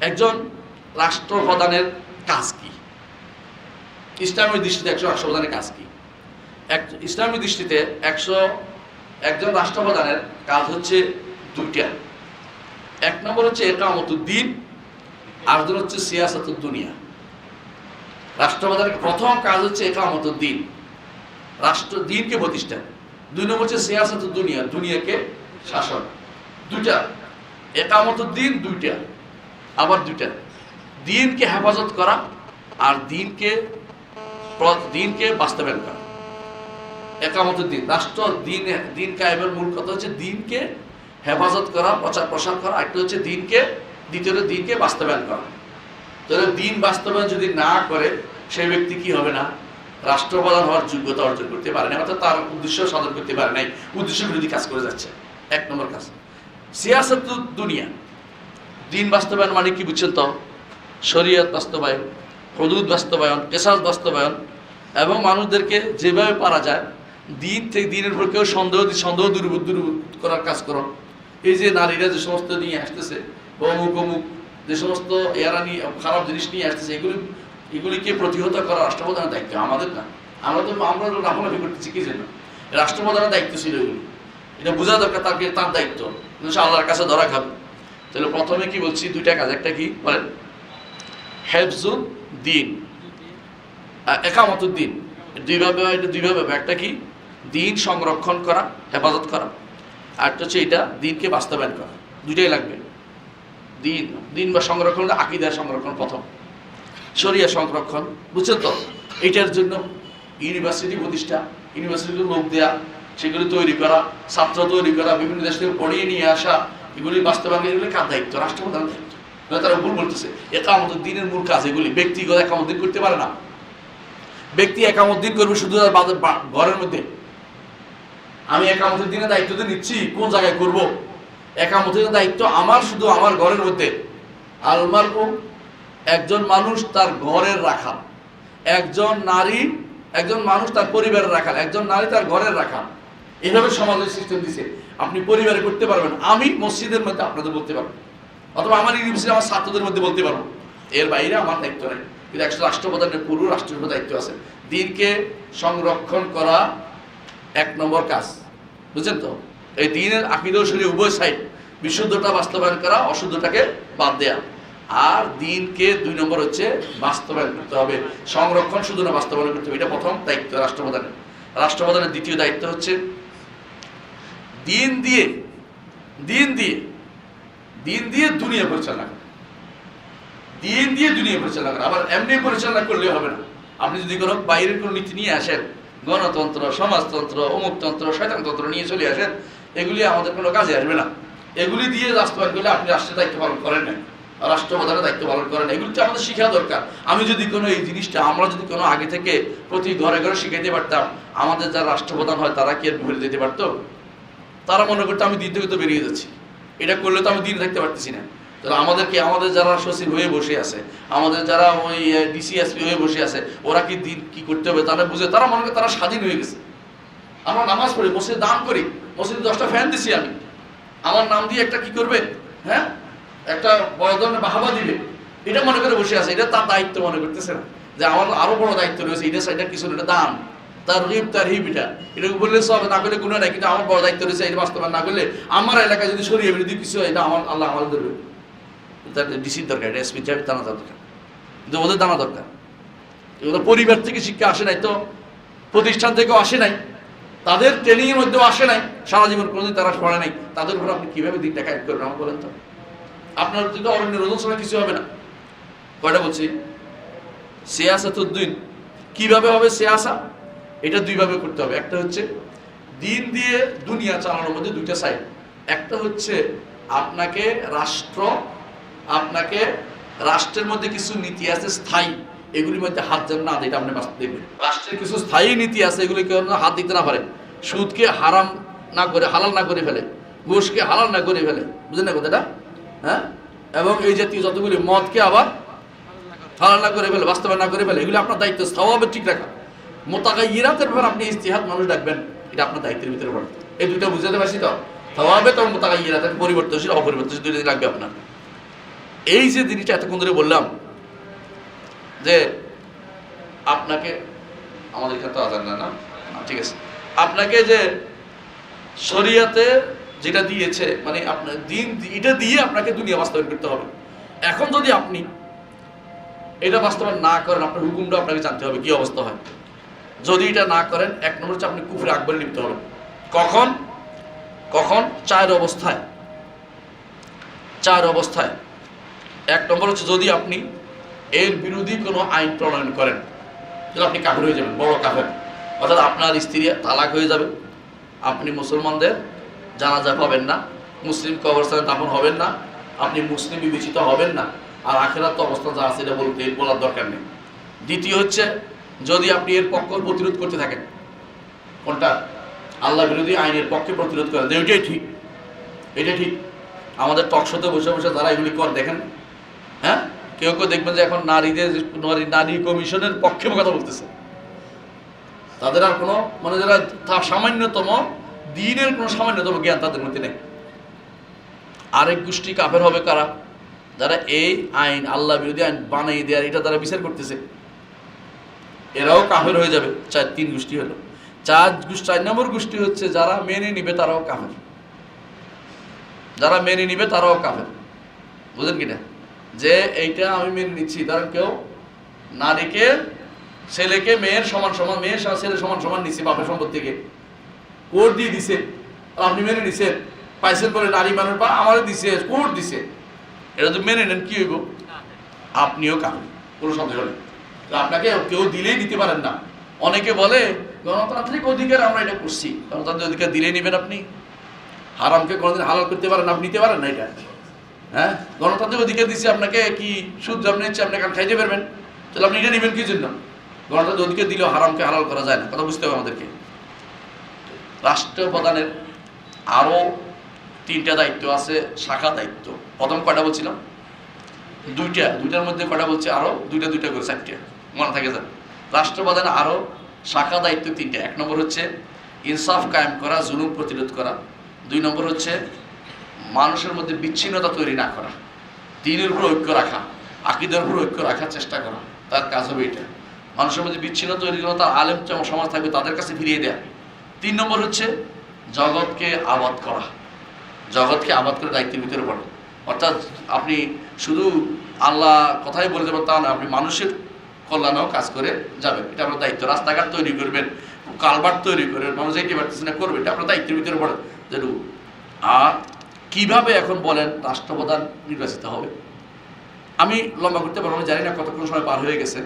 একজন রাষ্ট্রপ্রধানের কাজ কি? ইসলামের দৃষ্টিতে একজন রাষ্ট্রপ্রধানের কাজ কি? এক, ইসলামী দৃষ্টিতে একশো, একজন রাষ্ট্রপ্রধানের কাজ হচ্ছে দুইটা। এক নম্বর হচ্ছে একামতুদ্দিন আর দুটো হচ্ছে সিয়াসতুদ দুনিয়া রাষ্ট্রপ্রধানের প্রথম কাজ হচ্ছে একামতুদ্দিন রাষ্ট্র দিনকে প্রতিষ্ঠা। দুই নম্বর হচ্ছে সিয়াসতুদ দুনিয়া দুনিয়াকে শাসন। দুইটা, একামতুদ্দিন দুইটা। আবার দুইটা। দিনকে হেফাজত করা আর দিনকে দিনকে বাস্তবায়ন করা। একামত দিন। রাষ্ট্র, দিন দিন কায়েমের মূল কথা হচ্ছে দিনকে হেফাজত করা, প্রচার প্রসার করা। একটা হচ্ছে দিনকে, দ্বিতীয়ত দিনকে বাস্তবায়ন করা। তাহলে দিন বাস্তবায়ন যদি না করে, সেই ব্যক্তি কি হবে না? রাষ্ট্রপ্রধান হওয়ার যোগ্যতা অর্জন করতে পারে না, অর্থাৎ তার উদ্দেশ্য সাধন করতে পারে নাই, উদ্দেশ্য বিরোধী কাজ করে যাচ্ছে। এক নম্বর কাজ। সিয়াসত দুনিয়া। দিন বাস্তবায়ন মানে কি বুঝছেন তো? শরীয়ত বাস্তবায়ন, হদুদ বাস্তবায়ন, কেসাস বাস্তবায়ন এবং মানুষদেরকে যেভাবে পারা যায়, দিন থেকে দিনের উপর কেউ সন্দেহ সন্দেহ দূর দূর করার কাজ করো। এই যে নারীরা যে সমস্ত নিয়ে আসতেছে, অমুক অমুক যে সমস্ত এরা নিয়ে, খারাপ জিনিস নিয়ে আসতেছে, এগুলি, এগুলিকে প্রতিহত করা রাষ্ট্রপ্রধানের দায়িত্ব আমাদের না। আমরা তো, আমরা লাফালাফি করতেছি, কি জন্য? রাষ্ট্রপ্রধানের দায়িত্ব ছিল এগুলি। এটা বোঝা দরকার তাকে, তার দায়িত্ব। আল্লাহর কাছে ধরা খাবে। তাহলে প্রথমে কি বলছি দুইটা কাজ একটা কি বলেন? হেফজুল দিন। একামতুদ্দিন। দুইভাবে হয়, এটা দুইভাবে। একটা কি? দিন সংরক্ষণ করা হেফাজত করা। আর হচ্ছে এটা দিনকে বাস্তবায়ন করা। দুইটাই লাগবে। দিন দিন বা সংরক্ষণ আকিদার সংরক্ষণ প্রথম। শরিয়া সংরক্ষণ বুঝছেন তো? এইটার জন্য ইউনিভার্সিটি প্রতিষ্ঠা ইউনিভার্সিটিতে লোক দেয়া সেগুলি তৈরি করা ছাত্র তৈরি করা বিভিন্ন দেশ থেকে পড়িয়ে নিয়ে আসা এগুলি বাস্তবায়ন এগুলি কার দায়িত্ব? রাষ্ট্রপ্রধান দায়িত্ব। তারা ভুল বলতেছে একামত দিনের মূল কাজ এগুলি। ব্যক্তিগত একামত দিন করতে পারে না। ব্যক্তি একামত দিন করবে শুধু ঘরের মধ্যে। আমি একামতের দিনে দায়িত্ব তো নিচ্ছি, কোন জায়গায় করব? একামতের দায়িত্ব আমার শুধু আমার ঘরের মধ্যে। আলমার, একজন মানুষ তার ঘরের রাখাল। একজন নারী, একজন মানুষ তার পরিবারের রাখাল। একজন নারী তার ঘরের রাখাল। এভাবে সমাজের সিস্টেম দিছে। আপনি পরিবারে করতে পারবেন। আমি মসজিদের মধ্যে আপনাদের বলতে পারব। অথবা আমার ইউনিভার্সিটি আমার ছাত্রদের মধ্যে বলতে পারব। এর বাইরে আমার দায়িত্ব নেই। কিন্তু একশো রাষ্ট্রপ্রধানের পুরো রাষ্ট্রের দায়িত্ব আছে। দিনকে সংরক্ষণ করা এক নম্বর কাজ। বুঝছেন তো? এই দিনের আকিদ শরীর উভয় সাইড বিশুদ্ধটা বাস্তবায়ন করা অশুদ্ধটাকে বাদ দেয়া। আর দিনকে দুই নম্বর হচ্ছে বাস্তবায়ন করতে হবে। সংরক্ষণ শুধু না বাস্তবায়ন করতে হবে। এটা প্রথম দায়িত্ব রাষ্ট্রপ্রধানের। রাষ্ট্রপ্রধানের দ্বিতীয় দায়িত্ব হচ্ছে দিন দিয়ে দিন দিয়ে দিন দিয়ে দুনিয়া পরিচালনা করা। দিন দিয়ে দুনিয়া পরিচালনা করা। আবার এমনি পরিচালনা করলে হবে না। আপনি যদি কোনো বাইরের কোনো নীতি নিয়ে আসেন, গণতন্ত্র, সমাজতন্ত্র, অমুকতন্ত্র, শয়তানতন্ত্র নিয়ে চলে আসেন, এগুলি আমাদের কোনো কাজে আসবে না। এগুলি দিয়ে বাস্তবায়ন করলে আপনি রাষ্ট্রের দায়িত্ব পালন করেন না। রাষ্ট্রপ্রধানের দায়িত্ব পালন করেন এগুলি তো আমাদের শিখা দরকার। আমি যদি কোনো এই জিনিসটা, আমরা যদি কোনো আগে থেকে প্রতি ঘরে ঘরে শিখাইতে পারতাম, আমাদের যারা রাষ্ট্রপ্রধান হয়, তারা কি আর ভুলে যেতে পারতো? তারা মনে করতো আমি দিন থেকে তো বেরিয়ে যাচ্ছি। এটা করলে তো আমি দিন থাকতে পারতেছি না। তাহলে আমাদেরকে, আমাদের যারা সচিব হয়ে বসে আছে, আমাদের যারা ওই ডিসিএসপি হয়ে বসে আছে, ওরা কি দিন কি করতে হবে তারা বুঝে, তারা মনে করে তারা স্বাধীন হয়ে গেছে। আমরা নামাজ পড়ি, মসজিদে দান করি, মসজিদে দশটা ফ্যান দিছি আমি। আমার নাম দিয়ে একটা কি করবে? হ্যাঁ? একটা বড় বাহাবা দিবে। এটা মনে করে বসে আছে, এটা তার দায়িত্ব মনে করতেছে না। যে আমার আরও বড় দায়িত্ব রয়েছে, এটা এটা কিছু এটা দান। তার রিপ, তার হিপ এটা। এটাকে বললে সব, না করলে কোনো নাই। কিন্তু আমার বড় দায়িত্ব রয়েছে, এটা বাস্তবায়ন না করলে আমার এলাকায় যদি সরিয়ে বিরোধী কিছু হয়, এটা আমার, আল্লাহ আমার ধরবে। তার ডিসির দরকার, এটা এসপি চাবি দানা দরকার। কিন্তু ওদের দানা দরকার। এগুলো পরিবার থেকে শিক্ষা আসে নাই তো, প্রতিষ্ঠান থেকেও আসে নাই। তাদের ট্রেনিং এর মধ্যেও আসে নাই। সারা জীবন কোনোদিন তারা পড়ে নাই। তাদের উপর আপনি কীভাবে দিনটা কায়েম করবেন, আমাকে বলেন তো। আপনার যদি অরণ্য রোজন সময় কিছু হবে না। কয়টা বলছি? সিয়াসাতুদ্দিন কীভাবে হবে সে সিয়াসা? এটা দুইভাবে করতে হবে। একটা হচ্ছে দিন দিয়ে দুনিয়া চালানোর মধ্যে দুইটা সাইড একটা হচ্ছে আপনাকে রাষ্ট্র, আপনাকে রাষ্ট্রের মধ্যে কিছু নীতি আছে স্থায়ী, এগুলির মধ্যে হাত যেন না এটা আপনি দেখবেন। রাষ্ট্রের কিছু স্থায়ী নীতি আছে এগুলি কেউ হাত দিতে না পারে সুদকে হারাম না করে, হালাল না করে ফেলে। ঘুষকে হালাল না করে ফেলে। বুঝলেন না কথাটা? হ্যাঁ? এবং এই জাতীয় যতগুলি মদকে আবার হালাল না করে ফেলে, বাস্তবায়ন না করে ফেলে, এগুলো আপনার দায়িত্ব স্থাভাবে ঠিক রাখা। মোতাকা ইরাতের ব্যাপার আপনি ইস্তিহাদ মানুষ ডাকবেন এটা আপনার দায়িত্বের ভিতরে পড়ে। এই দুইটা বুঝাতে পারছি তো? স্বভাবে তো মোতাকাইরাতের পরিবর্তনশীল অপরিবর্তনশীল দুইটা লাগবে আপনার। এই যে জিনিসটা এতক্ষণ ধরে বললাম যে আপনাকে আমাদের এখানে তো আজান না? না, ঠিক আছে। আপনাকে যে শরিয়াতে যেটা দিয়েছে মানে আপনার দিন এটা দিয়ে আপনাকে দুনিয়া বাস্তবায়ন করতে হবে। এখন যদি আপনি এটা বাস্তবায়ন না করেন আপনার হুকুমটা আপনাকে জানতে হবে কি অবস্থা হয়। যদি এটা না করেন, এক নম্বর হচ্ছে আপনি কুফরে আকবরে লিপ্ত হবেন। কখন? কখন? চার অবস্থায়। চার অবস্থায়। এক নম্বর হচ্ছে যদি আপনি এর বিরোধী কোনো আইন প্রণয়ন করেন, তাহলে আপনি কাফের হয়ে যাবেন, বড় কাফের। অর্থাৎ আপনার স্ত্রী তালাক হয়ে যাবে। আপনি মুসলমানদের জানাজা পাবেন না, মুসলিম কবরস্থানে দাফন হবেন না, আপনি মুসলিম বিবেচিত হবেন না। আর আখেরাত অবস্থা যা আছে, এটা বলতে বলার দরকার নেই। দ্বিতীয় হচ্ছে যদি আপনি এর পক্ষ প্রতিরোধ করতে থাকেন। কোনটা? আল্লাহ বিরোধী আইনের পক্ষে প্রতিরোধ করেন ওইটাই ঠিক। এটা ঠিক। আমাদের টকশোতে বসে বসে তারা এগুলি কর, দেখেন? হ্যাঁ? কেউ কেউ দেখবেন যে এখন নারীদের নারী নারী কমিশনের পক্ষে কথা বলতেছে। তাদের আর কোনো মানে যারা সামান্যতম, দিনের কোনো সামান্যতম জ্ঞান তাদের মধ্যে নেই। আরেক গোষ্ঠী কাফের হবে কারা? যারা এই আইন, আল্লাহ বিরোধী আইন বানিয়ে দেওয়ার এটা তারা বিচার করতেছে। এরাও কাফের হয়ে যাবে। চার তিন গোষ্ঠী হলো। চার চার নম্বর গোষ্ঠী হচ্ছে যারা মেনে নিবে তারাও কাফের। যারা মেনে নিবে তারাও কাফের। বুঝলেন কিনা? যে এইটা আমি মেনে নিচ্ছি কারণ কেউ নারীকে ছেলেকে মেয়ের সমান সমান মেয়ের ছেলে সমান সমান নিচ্ছে বাপের সম্পদ থেকে কোর্ট দিয়ে দিছে আপনি মেনে নিছেন পাইছেন বলে নারী মানুষ বা আমারও দিছে কোর্ট দিছে। এটা তো মেনে নেন কি হইব? আপনিও কাফের কোনো সন্দেহ নেই। আপনাকে কেউ দিলেই দিতে পারেন না। অনেকে বলে, গণতান্ত্রিক অধিকার আমরা এটা করছি। গণতান্ত্রিক অধিকার দিলেই নেবেন আপনি। হারামকে কোনোদিন হালাল করতে পারেন, আপনি নিতে পারেন না এটা। হ্যাঁ? গণতান্ত্রিক অধিকার দিচ্ছে আপনাকে কি সুদ, জম নিচ্ছে, আপনি কাল খাইতে পারবেন? তাহলে আপনি এটা নেবেন কি জন্য? গণতান্ত্রিক অধিকার দিলেও হারামকে হালাল করা যায় না। কথা বুঝতে হবে আমাদেরকে। রাষ্ট্রপ্রধানের আরও তিনটা দায়িত্ব আছে, শাখা দায়িত্ব। প্রথম কয়টা বলছিলাম? দুইটা। দুইটার মধ্যে কয়টা বলছে? আরও দুইটা দুইটা করে, চারটে। মনে থাকে যান রাষ্ট্রপ্রধান আরও শাখা দায়িত্ব তিনটে। এক নম্বর হচ্ছে ইনসাফ কায়েম করা, জুলুম প্রতিরোধ করা। দুই নম্বর হচ্ছে মানুষের মধ্যে বিচ্ছিন্নতা তৈরি না করা। দিনের উপর ঐক্য রাখা, আকিদের উপর ঐক্য রাখার চেষ্টা করা। তার কাজ হবে এটা। মানুষের মধ্যে বিচ্ছিন্ন তৈরি করা, তার আলেম যেমন সমাজ থাকবে, তাদের কাছে ফিরিয়ে দেয়া। তিন নম্বর হচ্ছে জগৎকে আবাদ করা। জগৎকে আবাদ করে দায়িত্বের ভিতরে পড়ে। অর্থাৎ আপনি শুধু আল্লাহ কথাই বলে দেবেন তা না, আপনি মানুষের কল্যাণেও কাজ করে যাবেন। এটা আপনার দায়িত্ব। রাস্তাঘাট তৈরি করবেন কালবার তৈরি করবেন, মানুষ যেতে পারতেছে না, করবে এটা। আপনার দায়িত্বের ভিতরে পড়ে। যেটুকু আর কীভাবে এখন বলেন রাষ্ট্রপ্রধান নির্বাচিত হবে? আমি লম্বা করতে পারব জানি না কতক্ষণ সময় পার হয়ে গেছে।